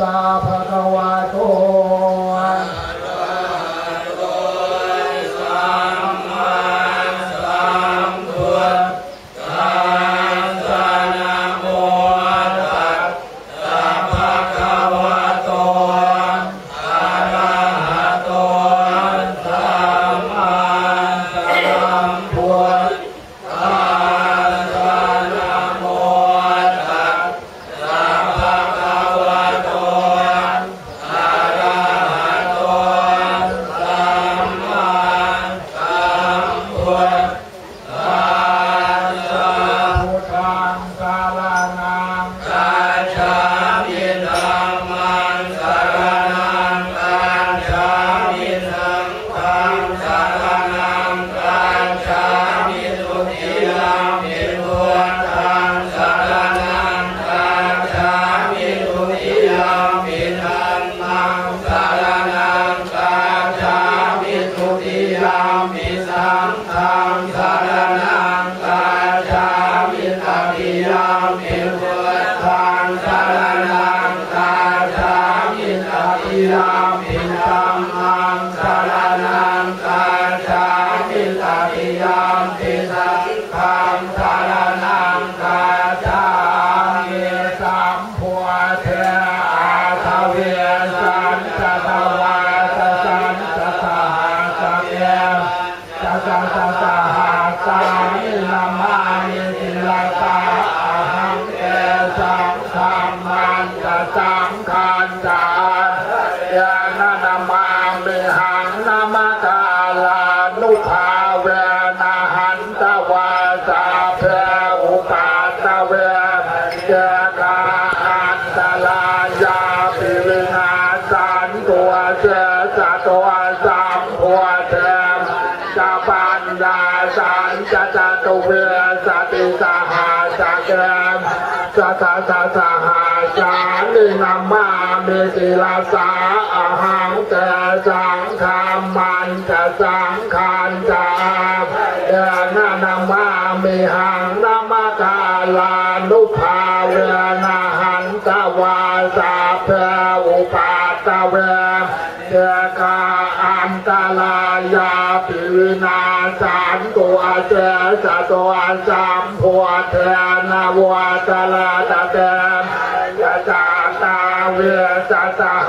สาภะคะวา Wow. งสารนังกัจามิตติยมปิสังฆังสารนังกัจามิสัมพุทธอ จะปัญญาสันจะจตุเวสติสหาสเกมสัสสะสหาสาลินามาเมติลาสาอหังเตสังฆามันจะสังขานจาเอนานามามิหังนามกาลานุภาเวนะหันตวาสาเพอุปาตเวเจกา อันตรายาปิวินาสานตัวเจสตัวสัมพัวเทนาวัตลาตะเตมยะจาตาเวสตา